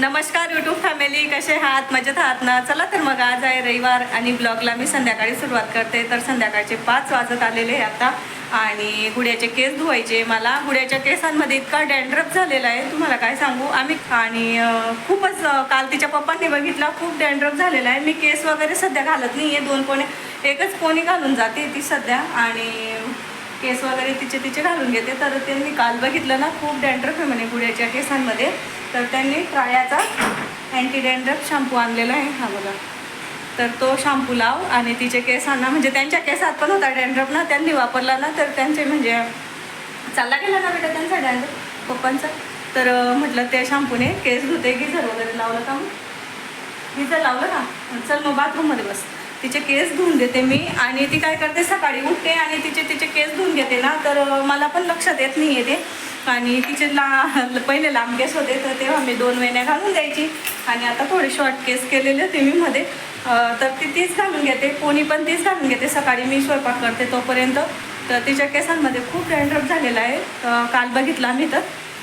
नमस्कार YouTube family कसे आहात? मजेत आहात ना? चला तर मग आज आहे रविवार आणि ब्लॉगला मी संध्याकाळी सुरुवात करते. तर संध्याकाळचे पाच वाजत आलेले आहे आता. आणि गुड्याचे केस धुवायचे. मला गुड्याच्या केसांमध्ये इतका डॅन्ड्रफ झालेला आहे. तुम्हाला काय सांगू? आम्ही आणि खूपच काल तिच्या पप्पांनी बघितला. खूप डॅन्ड्रफ झालेला आहे. मी केस वगैरे सध्या घालत नाही आहे दोन कोणी एकच कोणी घालून जाते ती सध्या. आणि केस वगैरे तिचे तिचे घालून घेते. तर त्यांनी काल बघितलं ना खूप डॅन्ड्रफ आहे म्हणे गुड्याच्या केसांमध्ये. तर त्यांनी ट्रायाचा अँटी डॅन्ड्रफ शॅम्पू आणलेला आहे. हा बघा. तर तो शॅम्पू लाव आणि तिचे केसांना म्हणजे त्यांच्या केसात पण होता डॅन्ड्रफ ना त्यांनी वापरला ना तर त्यांचे म्हणजे चालला गेला ना बेटा त्यांचा डॅन्ड्रफ पप्पांचा. तर म्हटलं त्या शॅम्पूने केस धुते गिझर वगैरे लावलं का मग? गिझर लावलं का? चल मग बाथरूममध्ये बस. तिचे केस धुवून देते मी आणि ती काय करते सकाळी उठते आणि तिचे तिचे केस धुवून घेते ना तर मला पण लक्षात येत नाही आहे ते. आणि तिचे ला पहिले लांब केस होते तर तेव्हा मी दोन वेण्या घालून द्यायची. आणि आता थोडे शॉर्ट केस केलेले होते मी मध्ये. तर ती तीच घालून घेते कोणी पण तीच घालून घेते. सकाळी मी स्वयंपाक करते तोपर्यंत. तर तिच्या केसांमध्ये खूप डॅन्ड्रफ झालेला आहे. काल बघितला मी तर.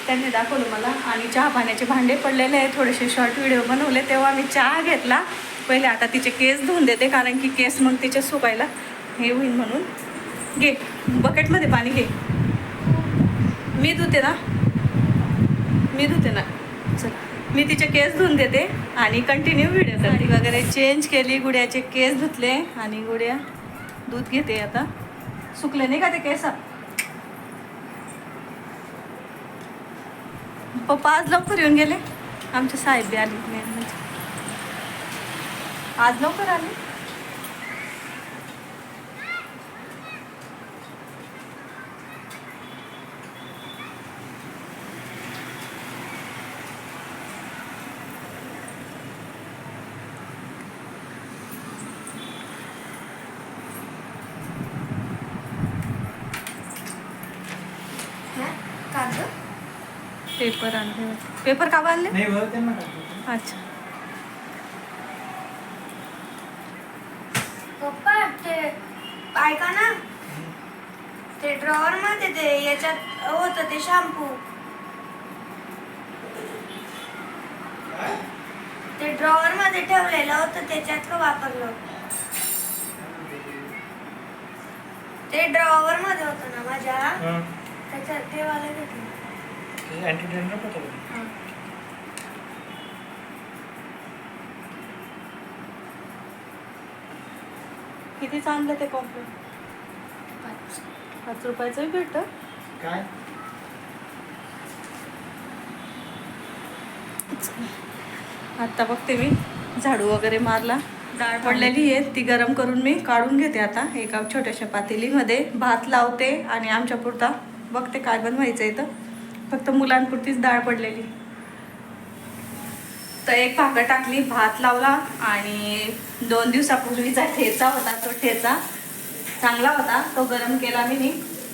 त्यांनी दाखवलं मला. आणि चहा पाण्याचे भांडे पडलेले आहे थोडेसे शॉर्ट व्हिडिओ बनवले. तेव्हा मी चहा घेतला. पहिले आता तिचे केस धुवून देते कारण की केस मग तिचे सुकायला हे होईल म्हणून. घे बकेटमध्ये पाणी घे. मी धुते ना. मी धुते ना. चल. मी तिचे केस धुवून देते आणि कंटिन्यू व्हिडिओ साडी वगैरे चेंज केली गुड्याचे केस धुतले आणि गुड्या दूध घेते आता. सुकले नाही का ते केस? पप्पा आज लवकर येऊन गेले. आमचे साहेब आली. नाही म्हणजे आज लवकर आले. पेपर आणले पेपर का आणले. अच्छा पप्पा ते ऐका ना. ते ड्रॉवर मध्ये ते याच्यात होतं ते शॅम्पू ते ड्रॉवर मध्ये ठेवलेलं होतं त्याच्यातलं वापरलं ते ड्रॉवर मध्ये होतं ना माझ्या. हं. त्याच्यात ते. वाला घेतलं ते anti-dandruff होतं का? कितीच आणलं ते कॉम्प्लेट पाच रुपयाचंही भेटतं. काय? आत्ता बघते मी झाडू वगैरे मारला. डाळ पडलेली आहे ती गरम करून मी काढून घेते आता एका छोट्याशा पातेलीमध्ये. भात लावते आणि आमच्या पुरता बघते काय बनवायचं आहे तर फक्त मुलांपुरतीच डाळ पडलेली. तर एक भाकर टाकली भात लावला आणि दोन दिवसापूर्वीचा ठेचा होता तो ठेचा चांगला होता. तो गरम केला मी नी.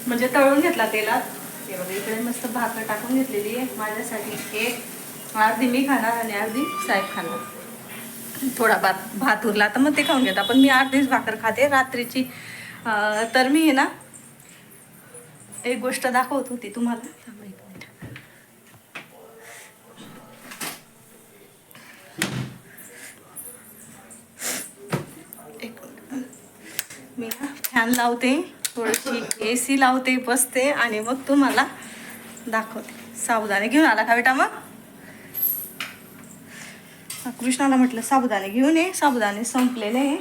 म्हणजे तळून घेतला तेलात. ते बघा इकडे मस्त भाकर टाकून घेतलेली आहे माझ्यासाठी. एक अर्धी मी खाणार आणि अर्धी साहेब खाणार. थोडा भात भात उरला तर मग ते खाऊन घेता. पण मी अर्धीच भाकर खाते. रात्रीची तर मी आहे ना एक गोष्ट दाखवत होती तुम्हाला थांबा एक मिनिट. एक मिनिट. मी ना फॅन लावते थोडीशी ए सी लावते बसते आणि मग तुम्हाला दाखवते. साबुदाणे घेऊन आला का बेटा मग? कृष्णाला म्हटलं साबुदाणे घेऊन ये. साबुदाणे संपलेले आहे.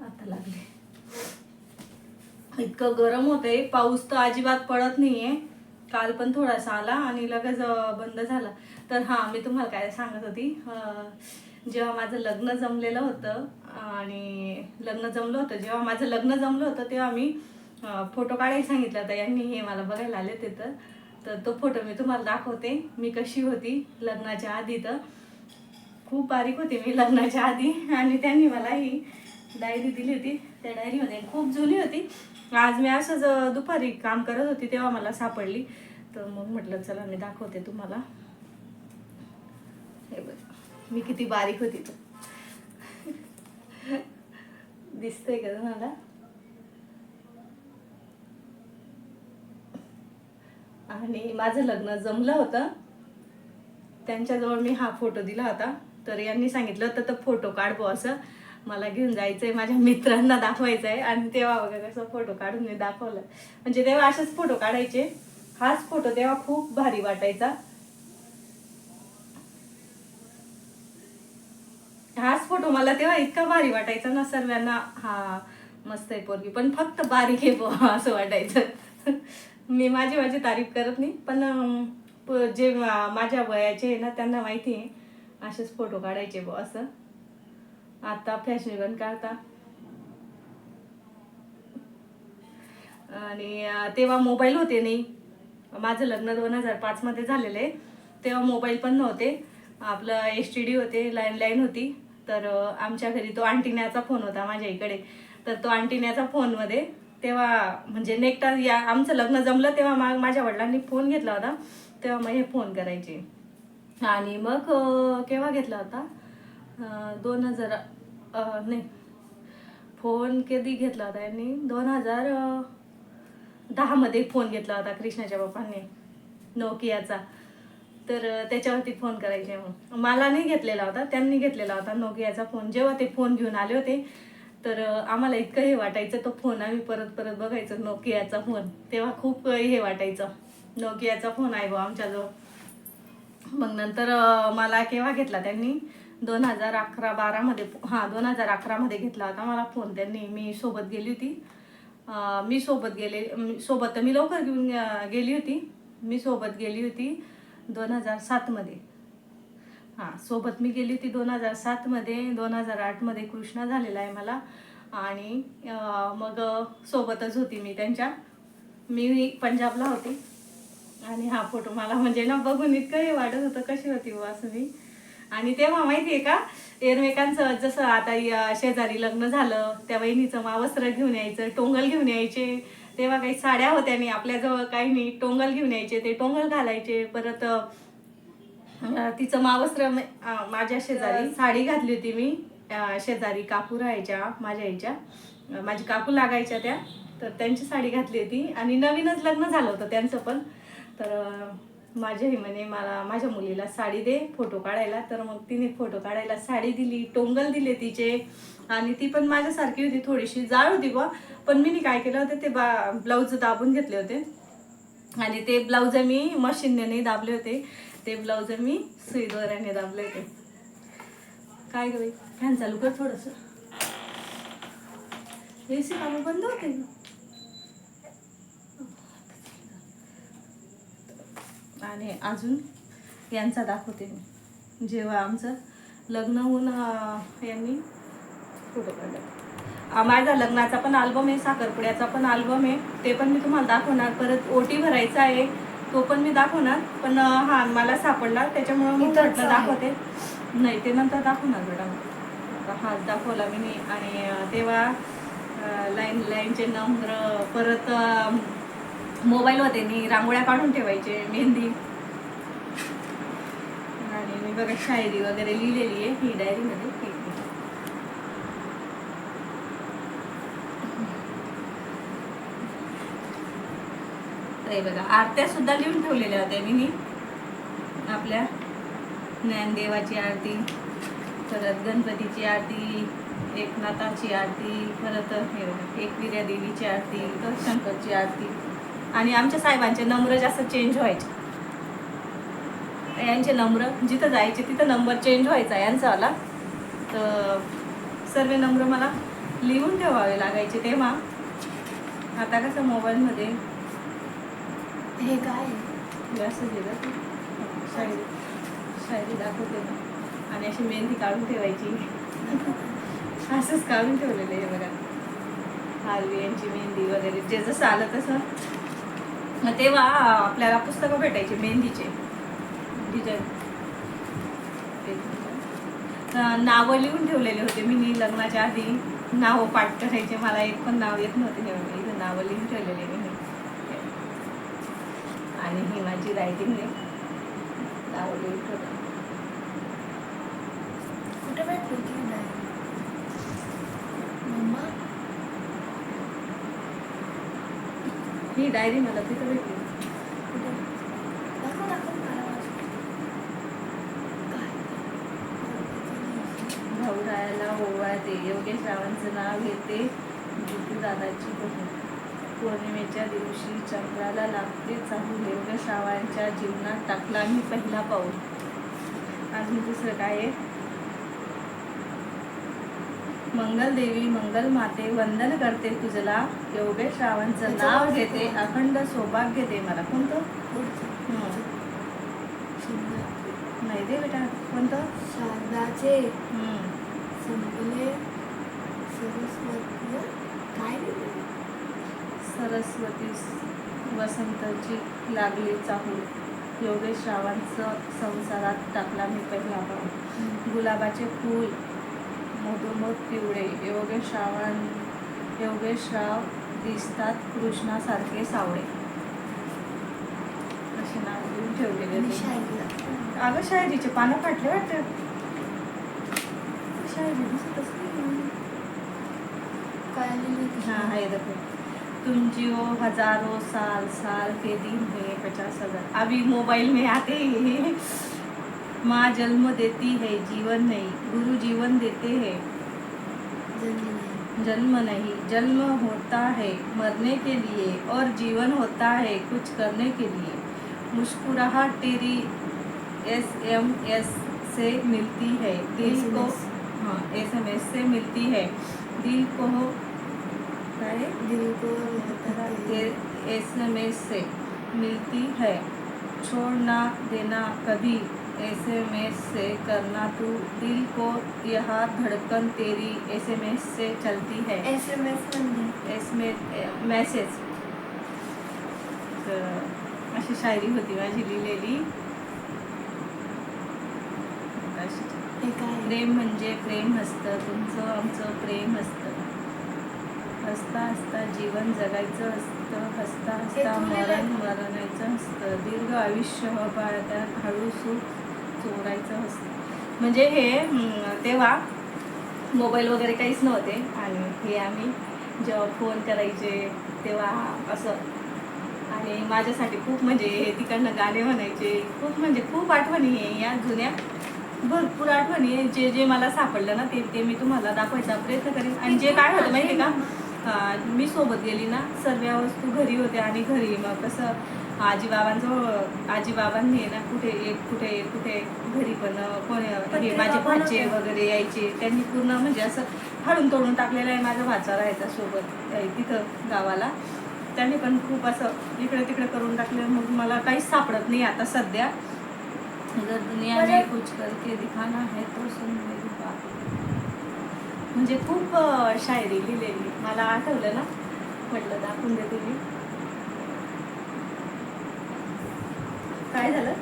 आता लागले. इतकं गरम होतंय पाऊस तर अजिबात पडत नाहीये. काल पण थोडासा आला आणि लगेच बंद झाला. तर हां मी तुम्हाला काय सांगत होती जेव्हा माझं लग्न जमलेलं होतं आणि लग्न जमलं होतं जेव्हा माझं लग्न जमलं होतं तेव्हा मी फोटो काढायला सांगितलं होता यांनी हे मला बघायला आले ते तर. तर तो फोटो मी तुम्हाला दाखवते. मी कशी होती लग्नाच्या आधी तर. खूप बारीक होती मी लग्नाच्या आधी. आणि त्यांनी मला ही डायरी दिली होती. त्या डायरीमध्ये खूप जुनी होती. आज मी असंच दुपारी काम करत होती तेव्हा मला सापडली. तर मग म्हटलं चला मी दाखवते तुम्हाला. हे बघ मी किती बारीक होती तर. दिसतंय का तुम्हाला? आणि माझं लग्न जमलं होतं. त्यांच्याजवळ मी हा फोटो दिला होता. तर यांनी सांगितलं तर फोटो काढ असं. मला घेऊन जायचं आहे माझ्या मित्रांना दाखवायचं आहे आणि तेव्हा वगैरे कसं फोटो काढून मी दाखवलं. म्हणजे तेव्हा असेच फोटो काढायचे. हाच फोटो तेव्हा खूप भारी वाटायचा. हाच फोटो मला तेव्हा इतका भारी वाटायचा ना सर्वांना हा मस्त आहे पोरगी. पण फक्त बारीक आहे बुवा असं वाटायचं. मी माझी माझी तारीफ करत नाही पण जे माझ्या वयाचे आहे ना त्यांना माहिती आहे. असेच फोटो काढायचे बुवा असं. आता फॅशनेबल काढता आणि तेव्हा मोबाईल होते नाही. माझं लग्न दोन हजार पाचमध्ये झालेलं आहे. तेव्हा मोबाईल पण नव्हते. आपलं एस टी डी होते लँडलाईन होती. तर आमच्या घरी तो आंटिन्याचा फोन होता माझ्या इकडे. तर तो आंटिन्याचा फोनमध्ये तेव्हा म्हणजे नेक्टा या आमचं लग्न जमलं तेव्हा मा माझ्या वडिलांनी फोन घेतला होता. तेव्हा मग हे फोन करायचे. आणि मग केव्हा घेतला होता? दोन हजार नाही. फोन कधी घेतला होता यांनी? दोन हजार दहामध्ये फोन घेतला होता कृष्णाच्या बापांनी नोकियाचा. तर त्याच्यावरती फोन करायचे मग मला नाही घेतलेला होता त्यांनी घेतलेला होता नोकियाचा फोन. जेव्हा ते फोन घेऊन आले होते तर आम्हाला इतकं हे वाटायचं तो फोन आम्ही परत परत बघायचो नोकियाचा फोन. तेव्हा खूप हे वाटायचं नोकियाचा फोन आहे बा आमच्याजवळ. मग नंतर मला केव्हा घेतला त्यांनी? दोन हजार अकरा बारामध्ये हां दोन हजार अकरामध्ये घेतला होता मला फोन. त्यांनी मी सोबत गेली होती. मी सोबत गेले मी- सोबत तर मी लवकर घेऊन गेली होती. मी सोबत गेली होती दोन हजार सातमध्ये. हां सोबत मी गेली होती दोन हजार सातमध्ये. दोन हजार आठमध्ये कृष्णा झालेला आहे मला. आणि मग सोबतच होती मी त्यांच्या. मी पंजाबला होती. आणि हा फोटो मला म्हणजे ना बघून इतकं हे वाटत होतं कशी होती बुवा असं मी. आणि तेव्हा माहिती आहे का एकमेकांचं जसं आता शेजारी लग्न झालं त्या बहिणीचं मावस्त्र घेऊन यायचं टोंगल घेऊन यायचे. तेव्हा काही साड्या होत्या नाही आपल्याजवळ काही नाही. टोंगल घेऊन यायचे ते टोंगल घालायचे. परत तिचं मावस्त्र माझ्या शेजारी साडी घातली होती मी. शेजारी काकू राहायच्या माझ्या आईच्या माझी काकू लागायच्या त्या. तर त्यांची साडी घातली होती. आणि नवीनच लग्न झालं होतं त्यांचं पण. तर माझ्या आई म्हणे मला माझ्या मुलीला साडी दे फोटो काढायला. तर मग तिने फोटो काढायला साडी दिली टोंगल दिले तिचे. आणि ती पण माझ्यासारखी होती थोडीशी जाळ होती बा पण मी काय केलं होतं ते बा ब्लाऊज दाबून घेतले होते. आणि ते ब्लाऊज मी मशीनने नाही दाबले होते. ते ब्लाऊज मी सुईदोऱ्याने दाबले होते. काय ग फॅन चालू कर थोडंसं. ए सी कामं बंद होते. आणि अजून यांचा दाखवते मी. जेव्हा आमचं लग्न होऊन यांनी फोटो काढला. माझा लग्नाचा पण अल्बम आहे साखरपुड्याचा पण अल्बम आहे. ते पण मी तुम्हाला दाखवणार. परत ओटी भरायचा आहे तो पण मी दाखवणार. पण हा मला सापडला. त्याच्यामुळे मी म्हटलं. दाखवते. नाही ते नंतर दाखवणार मॅडम हाच दाखवला मी. आणि तेव्हा लाईन लाईनचे नंबर परत मोबाईल होते मी रांगोळ्या काढून ठेवायचे मेहंदी. आणि मी बघा शायरी वगैरे लिहिलेली आहे ही डायरीमध्ये बघा आरत्या सुद्धा लिहून ठेवलेल्या होत्या मी आपल्या ज्ञानदेवाची आरती परत गणपतीची आरती एकनाथाची आरती परत हे बघा, एकविर्या देवीची आरती शंकरची आरती. आणि आमच्या साहेबांचे नंबर जास्त चेंज व्हायचे. यांचे नंबर जिथं जायचे तिथं नंबर चेंज व्हायचा यांचा आला. तर सर्व नंबर मला लिहून ठेवावे लागायचे तेव्हा. आता कसं मोबाईलमध्ये हे काय असं दिलं शायरी शायरी दाखवते ना. आणि अशी मेहंदी काढून ठेवायची. असंच काढून ठेवलेलं आहे बघा. हालवी यांची मेहंदी वगैरे. जे जसं आलं तसं. मग तेव्हा आपल्याला पुस्तकं भेटायची मेहंदीचे. डिझाईन. नावं लिहून ठेवलेले होते मी नी लग्नाच्या आधी नावं पाठ करायचे. मला एक पण नाव येत नव्हते तेव्हा. इथं नावं लिहून ठेवलेले मी. आणि ही माझी रायटिंग आहे. नावं लिहून ठेवलं कुठे भेटली डायरी मला तिथं भेटली. भाऊरायाला ओवा दे योगेश रावांचं नाव घेते. जितू दादाची बहीण. पौर्णिमेच्या दिवशी चंद्राला लागते चाहूल योगेश रावांच्या जीवनात टाकला मी पहिला पाऊल. आणि दुसरं काय आहे? मंगल देवी मंगल माते वंदन करते तुझला. योगेश रावांचं नाव घेते अखंड सौभाग्य दे मला. कोणतं. नाही दे बेटा. कोणतं? शारदाचे. संपले. सरस्वती. काय सरस्वती वसंतची लागली चाहूल. योगेश रावांचं संसारात टाकला मी पहिला गुलाबाचे फूल मधोमध पिवळे योगेश रावां योगेशराव दिसतात कृष्णासारखे सावळे. असे नाव देऊन ठेवलेले. अगं शायरीचे पानं फाटले वाटतं. शायरी दिसतच नाही. हाँ है देखो तुम जियो हजारों साल साल के दिन है पचास हजार. अभी मोबाइल में आते हैं. माँ जन्म देती है जीवन नहीं गुरु जीवन देते हैं। जन्म नहीं। जन्म होता है मरने के लिए और जीवन होता है कुछ करने के लिए। मुस्कुराहट तेरी एस एम एस से मिलती है दिल को हाँ एस एम एस से मिलती है। दिल को दिल को एस एम एस से मिलती है। छोड़ना देना कभी। एस एम एस से करना तू दिल को यह धड़कन तेरी एस एम एस से चलती है। एस एम एस म्हणजे में मेसेज तर अशी शायरी होती माझी लिहिलेली. हे प्रेम म्हणजे प्रेम असतं तुमचं आमचं प्रेम असतं. हसता हसता जीवन जगायचं असतं हसता हे हसता मरण? मरणायचं असतं. दीर्घ आयुष्य बाळगण्यात हळू सुख चोरायचं असतं. म्हणजे हे तेव्हा मोबाईल वगैरे काहीच नव्हते. आणि हे आम्ही जेव्हा फोन करायचे तेव्हा असं. आणि माझ्यासाठी खूप म्हणजे हे तिकडनं गाणे म्हणायचे. खूप म्हणजे खूप आठवणी आहे या जुन्या. भरपूर आठवणी आहे. जे जे मला सापडलं ना ते ते मी तुम्हाला दाखवायचा प्रयत्न करेन. आणि जे काय होतं माहिती का? मी सोबत गेली ना सर्व वस्तू घरी होत्या आणि घरी मग कसं आजीबाबांजवळ आजीबाबांनी ना कुठे एक कुठे एक कुठे घरी पण कोण हे माझे भाचे. वगैरे यायचे. त्यांनी पूर्ण म्हणजे असं फाडून तोडून टाकलेलं आहे माझा भाचा राहायचा सोबत तिथं गावाला. त्यांनी पण खूप असं इकडे तिकडे करून टाकलं. मग मला काहीच सापडत नाही आता सध्या. अगर दुनिया में. कुछ करके दिखाना है तो सुन मेरी बात. म्हणजे खूप शायरी लिहिलेली. मला आठवलं ना म्हटलं दाखवून देते मी काय झालं?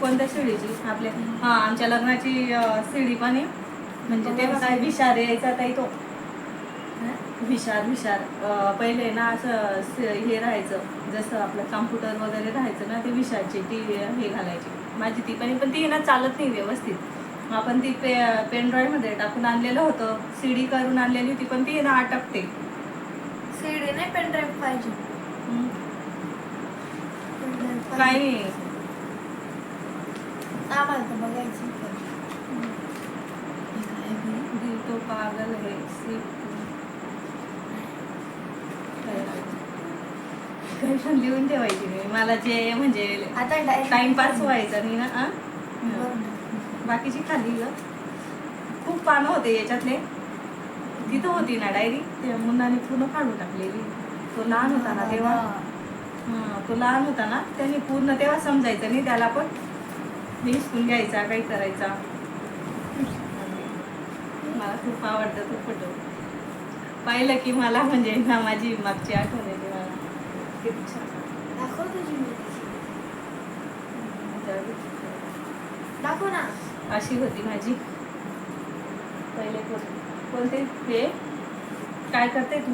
कोणत्या शिडीची आपल्या हा आमच्या लग्नाची शिडी पण आहे. म्हणजे तेव्हा काय विशार यायचा ताई तो. विशार विशार पहिले ना असं स- हे राहायचं. जसं आपलं कॉम्प्युटर वगैरे राहायचं ना ते विशारची ती हे घालायची. माझी ती पण पण ती ना चालत नाही व्यवस्थित. आपण ती पे पेनड्रॉईव्हमध्ये टाकून आणलेलं होतं. सी डी करून आणलेली होती पण ती ना अटकते सीडी नाही पेन ड्राईव्ह पाहिजे. काही आम्हाला तर बघायची. हे? दिल तो पागल है सिर्फ लिहून ठेवायची मी मला जे म्हणजे आता टाइमपास व्हायचा नाही ना आ? बाकीची खाली ग. खूप पानं होते याच्यातले तिथं होती ना डायरी ते मुलाने पूर्ण काढून टाकलेली तो लहान होता ना तेव्हा तो लहान होता ना त्याने पूर्ण तेव्हा समजायचं नाही त्याला पण मी हिसकून घ्यायचा काही करायचा. मला खूप आवडतं तो फोटो. पाहिलं की मला म्हणजे ना माझी मागची आठवण येते मला. दाखव ना. अशी होती माझी. पहिले कोण- कोणते? हे? काय करते तू?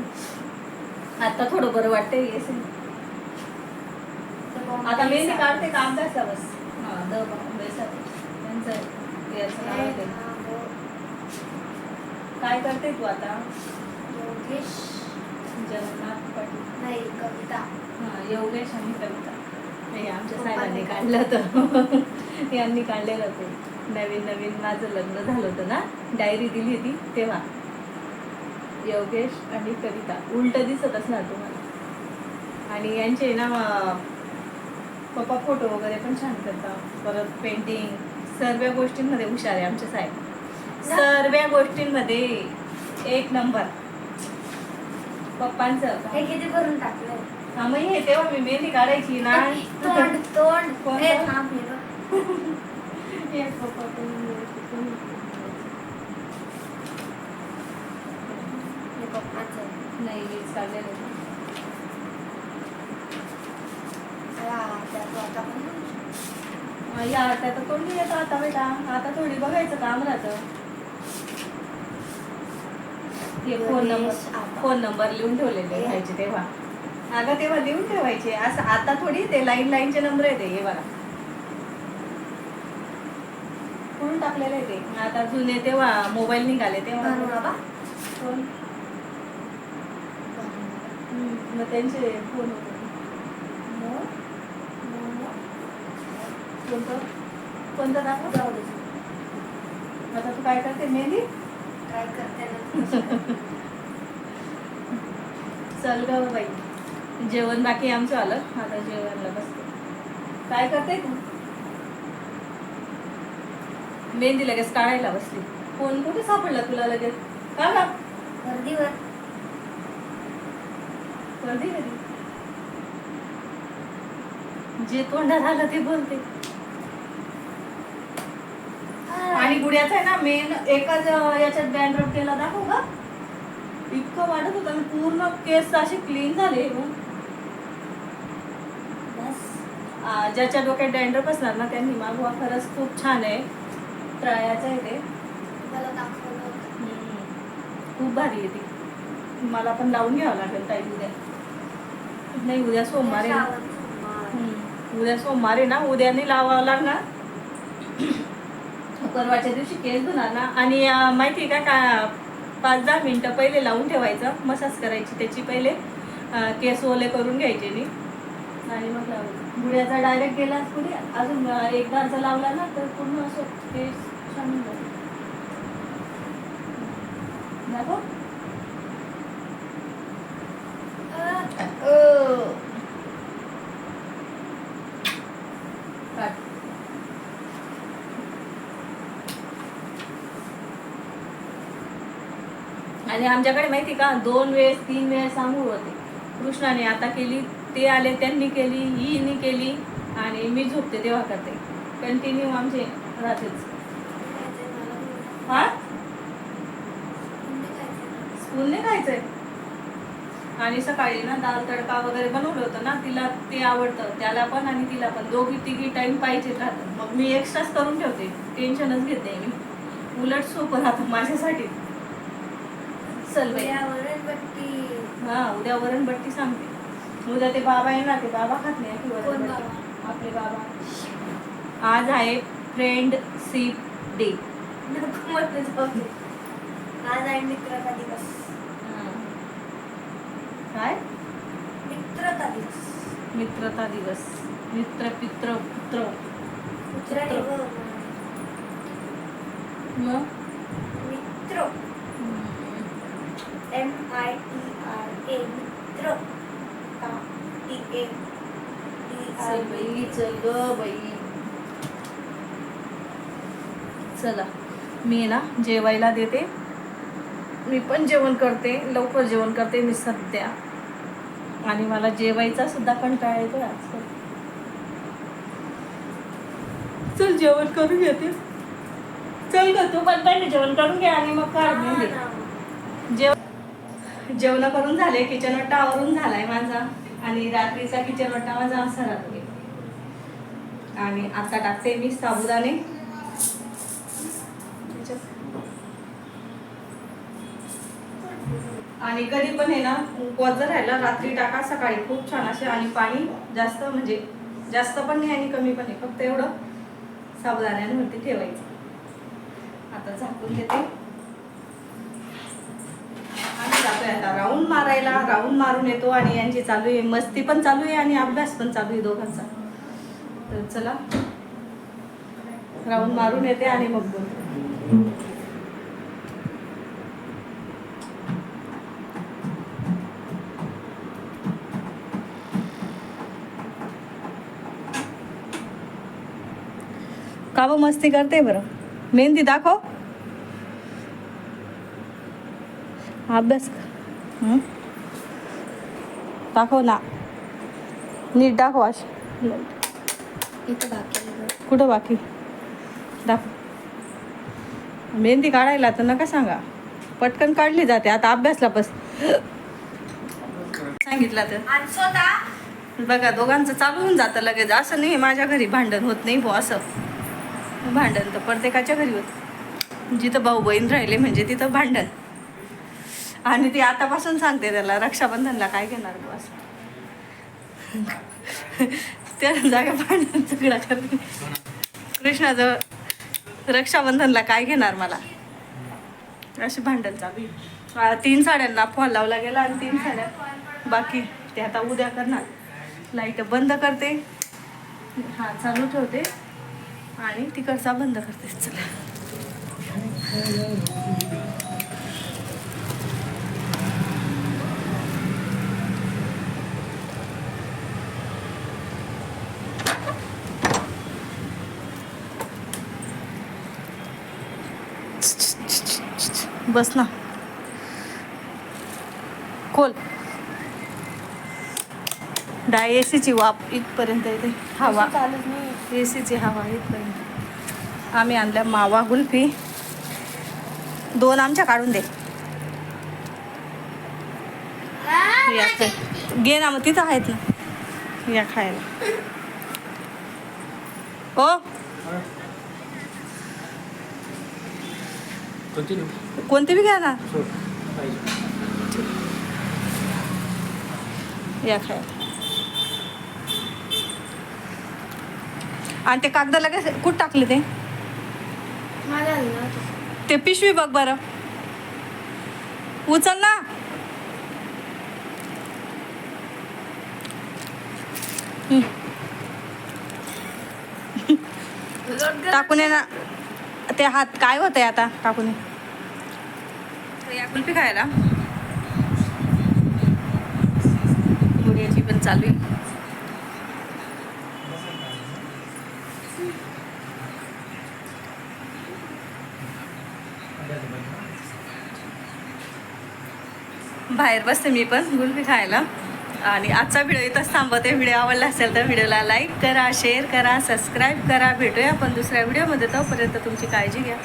आता थोडं बरं वाटतंय आता मेहंदी काढते का अभ्यासला बस. काय? करते तू आता? योगेश. जगन्नाथ पाटील. नाही कविता. हा योगेश आणि कविता. हे आमच्या साहेबांनी काढलं होतं. यांनी काढलेलं ते नवीन नवीन माझं लग्न झालं होतं ना? डायरी दिली होती तेव्हा. योगेश आणि कविता. उलट दिसत असणार तुम्हाला. आणि यांचे ना पप्पा फोटो वगैरे पण छान करतात. परत पेंटिंग सर्व गोष्टींमध्ये हुशार आहे आमचे साहेब. सर्व गोष्टींमध्ये एक नंबर पप्पांचं. हे किती भरून टाकलंय? हा मग हे तेव्हा मी मेहंदी काढायची ना. तोंड तोंड पप्पा पप्पाचं. नाही मीच काढलेलं होतं. हा, त्याचं आता पण अं, या आता तर कोणी येतं आता बेटा. आता थोडी बघायचं काम राहतं. हे फोन नंबर. फोन नंबर लिहून ठेवलेले राहायचे तेव्हा. अगं तेव्हा लिहून ठेवायचे. असं आता थोडी ते लाईन लाईनचे नंबर येते हे बघा. कोण टाकलेले ते? आता जुने तेव्हा मोबाईल निघाले तेव्हा. बाबा हम्म, मग त्यांचे फोन कोणतं? कोणतं दाखव जाऊ दे. आता तू काय करते? मेहंदी? ट्राय करते ना? चल ग बाई. जेवण बाकी आमचं आलं. आता जेवणला बसते. काय करते तू? मेहंदी लगेच काढायला बसली. फोन कुठे सापडला तुला लगेच? का गा गर्दीवर. कधी कधी? जे तोंडात आलं ते बोलते. आणि गुड्याचा आहे ना मेन एकाच याच्यात बँड्रप केला दाखव का इतकं वाटत होतं पूर्ण केस असे क्लीन झाले ज्याच्या डोक्यात डँड्रप असणार ना त्यांनी मागवा खरंच खूप छान आहे. ट्रायाचं आहे ते. खूप भारी आहे ती. मला पण लावून घ्यावं लागेल ताई उद्या. नाही उद्या सोमवार आहे. उद्या सोमवार आहे ना उद्या नाही लावावं लागणार. परवाच्या दिवशी केस धुणार ना. आणि माहिती आहे का पाच दहा मिनटं पहिले लावून ठेवायचं मसाज करायची त्याची पहिले केस ओले करून घ्यायचे मी आणि मग लावायचं गुड्याचा डायरेक्ट गेलाच पुढे अजून एकदा जर लावला ना तर पूर्ण असं केस छान होऊन जातात. दाखव. आणि आमच्याकडे माहिती का दोन वेळेस तीन वेळेस आंघोळ होते. कृष्णाने आता केली ते आले त्यांनी केली हीनी केली आणि मी झोपते तेव्हा करते. कंटिन्यू आमचे राहतेच खायचंय स्कूलने खायचंय. आणि सकाळी ना दाल तडका वगैरे बनवलं होतं ना तिला ते आवडतं त्याला पण आणि तिला पण. दोघी तिघी टाइम पाहिजे राहतं मग मी एक्स्ट्राच करून ठेवते. टेन्शनच घेते मी. उलट सोपं राहतं माझ्यासाठी. वरणबट्टी. हा उद्या वरणबट्टी सांगते. उद्या ते बाबा येणार ते बाबा खात नाही की वरणबट्टी? आपले बाबा. आज आहे फ्रेंडशिप डे. आज आहे मित्रता दिवस. काय? मित्रता दिवस. मित्रता दिवस. मित्र पित्र पुत्र. गं. मग? मित्र. M I T R A मित्र टी ए टी आर चल बाई चल ग बाई. चला मी ना जेवायला देते. मी पण जेवण करते लवकर जेवण करते मी सध्या. आणि मला जेवायचा सुद्धा कंटाळा येतो आजकाल. चल जेवण करून घेते. चल ग तू पण पहिले जेवण करून घे आणि मग काढ मेहंदी. जेव जेवण करून झाले किचन वट्टा आवरून झालाय माझा. आणि रात्रीचा किचन वट्टा माझा असा राहतो आणि आता टाकते मी साबुदाणे. आणि कधी पण आहे ना उपवास जर राहिला रात्री टाका सकाळी. खूप छान असे आणि पाणी जास्त म्हणजे जास्त पण नाही आणि कमी पण नाही. फक्त एवढं साबुदाण्यांवरती ठेवायचं. आता झाकून घेते आम्ही जातोय आता राऊंड मारायला राऊंड मारून येतो आणि यांची चालू आहे. मस्ती पण चालू आहे आणि अभ्यास पण चालू आहे दोघांचा. तर चला. राऊंड मारून येते आणि मग बोलतो का बं मस्ती करते बरं? मेहंदी दाखव. अभ्यास कर. दाखव ना नीट दाखव आहे. कुठं बाकी? दाखव. मेहंदी काढायला तर नका सांगा. पटकन काढली जाते. आता अभ्यासला बस सांगितलं तर. बघा दोघांचं चालू होऊन जातं लगेच. असं नाही माझ्या घरी भांडण होत नाही भो असं. भांडण तर प्रत्येकाच्या घरी होत. जिथं भाऊ बहीण राहिले म्हणजे तिथं भांडण. आणि ती आतापासून सांगते त्याला रक्षाबंधनला काय घेणार तू असं? त्या जागा भांडण झगडा करते. कृष्णाजवळ रक्षाबंधनला काय घेणार मला? अशी भांडण चालू तीन साड्यांना फॉल लावला गेला आणि तीन साड्या बाकी ते आता उद्या करणार. लाइट बंद करते. हा चालू ठेवते. आणि तिकडचा बंद करते. चला. बस ना. खोल. डाय एसीची वाफ इथपर्यंत येते. हवा. चालूच नाही. ए सीची हवा इथपर्यंत. आम्ही आणल्या मावा गुल्फी दोन आमच्या काढून दे. घे ना मग तिथं आहेत ना. या खायला. हो. कंटिन्यू कोणते बी घ्या ना. या खायला. आणि ते कागद लगेच कुठं टाकले ते. ते पिशवी बघ बरं. उचल ना. टाकून ये ना. ते हात काय होतंय आता? टाकून कुल्फी खायला. मुलीची पण चालू आहे. बाहेर बसते मी पण गुल्फी खायला. आणि आजचा व्हिडिओ इथंच थांबवते. व्हिडिओ आवडला असेल तर व्हिडिओला लाईक करा शेअर करा सबस्क्राईब करा. भेटूया आपण दुसऱ्या व्हिडिओमध्ये. तोपर्यंत तुमची काळजी घ्या.